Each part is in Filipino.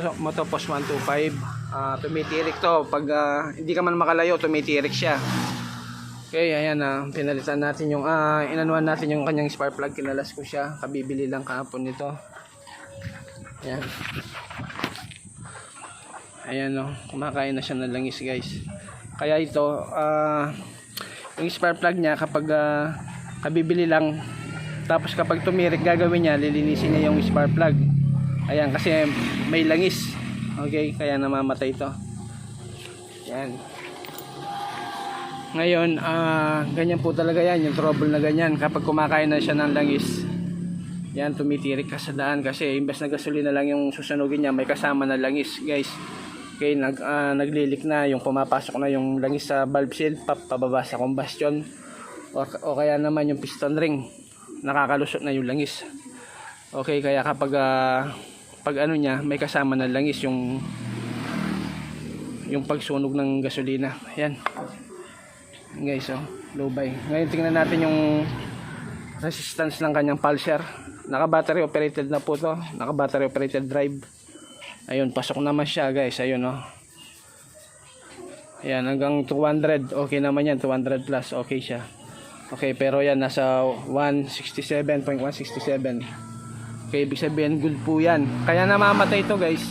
Motopos 125. Ah, tumitirik to. Pag ah, hindi ka man makalayo, tumitirik siya. Okay, ayan na. pinalitan natin yung, ah, inanuan natin yung kanyang spark plug. Kinalas ko siya. Kabibili lang kahapon nito. Ayan. Ayan no. Kumakain na siya ng langis guys. Kaya ito, ah, yung spark plug niya kapag ah, kabibili lang tapos kapag tumirik gagawin niya lilinisin niya yung spark plug ayan kasi may langis. Okay kaya namamatay ito. Yan ngayon ah ganyan po talaga yan yung trouble na ganyan. Kapag kumakain na siya ng langis yan tumitirik ka sa daan. Kasi imbes na gasolina lang yung susunugin niya may kasama na langis guys. Okay nag, ah, naglilik na yung pumapasok na yung langis sa valve seal pap, pababa sa combustion. O, o kaya naman yung piston ring nakakalusot na yung langis. Okay kaya kapag ah, pag ano niya may kasama na langis yung yung pagsunog ng gasolina yan guys oh low buy ngayon tingnan natin yung resistance ng kanyang pulsar naka battery operated na po to naka battery operated drive ayun pasok naman siya guys ayun oh Ayan, hanggang 200. Okay naman yan. 200 plus. Okay siya. Okay, pero yan. Nasa 167.167. Okay, ibig sabihin good po yan. Kaya namamatay ito guys.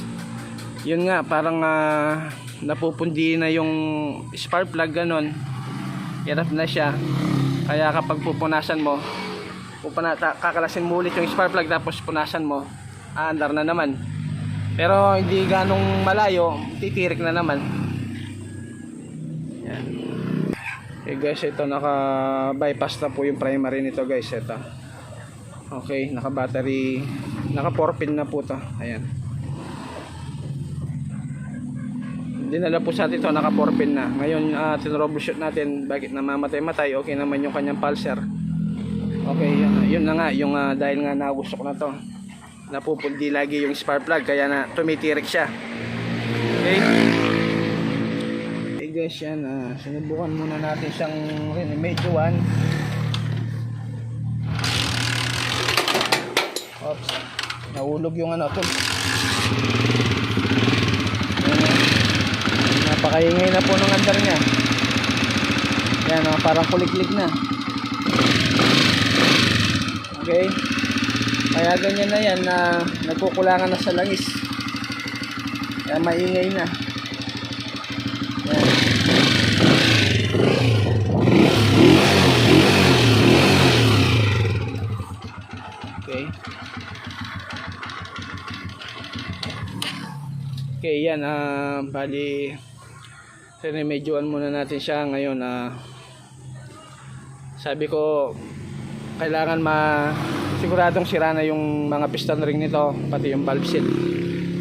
Yun nga, parang ah, napupundi na yung spark plug ganon. Hirap na siya. Kaya kapag pupunasan mo, pupuna, kakalasin mo ulit yung spark plug tapos punasan mo, aandar na naman. Pero hindi ganong malayo, titirik na naman. Yan. Okay guys, ito naka-bypass na po yung primary nito guys. Ito. Okay, naka-battery, naka-4 pin na po to. Ayan. Dinala po sa atin ito, naka-4 pin na. Ngayon, uh, tinroubleshoot natin bakit namamatay-matay. Okay naman yung kanyang pulsar. Okay, yun, yun na nga. Yung, ah, dahil nga nagusok na to. Napupundi lagi yung spark plug kaya na tumitirik siya. Okay. Okay guys, yan. ah, sinubukan muna natin siyang remedyoan. Nahulog yung ano to. Yan, ah. Napakaingay na po ng andar niya. Yan, ah, parang kuliklik na. Okay. Kaya ganyan na yan na nagkukulangan na sa langis. Kaya maingay na. Yan. Okay, yan. ah bali, remedyoan muna natin siya ngayon. ah sabi ko, kailangan ma siguradong sira na yung mga piston ring nito, pati yung valve seal.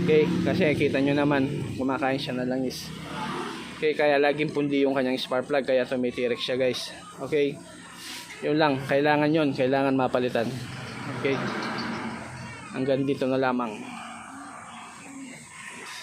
Okay, kasi kita nyo naman, kumakain siya na langis. Okay, kaya laging pundi yung kanyang spark plug, kaya tumitirik siya guys. Okay, yun lang, kailangan yun, kailangan mapalitan. Okay, hanggang dito na lamang.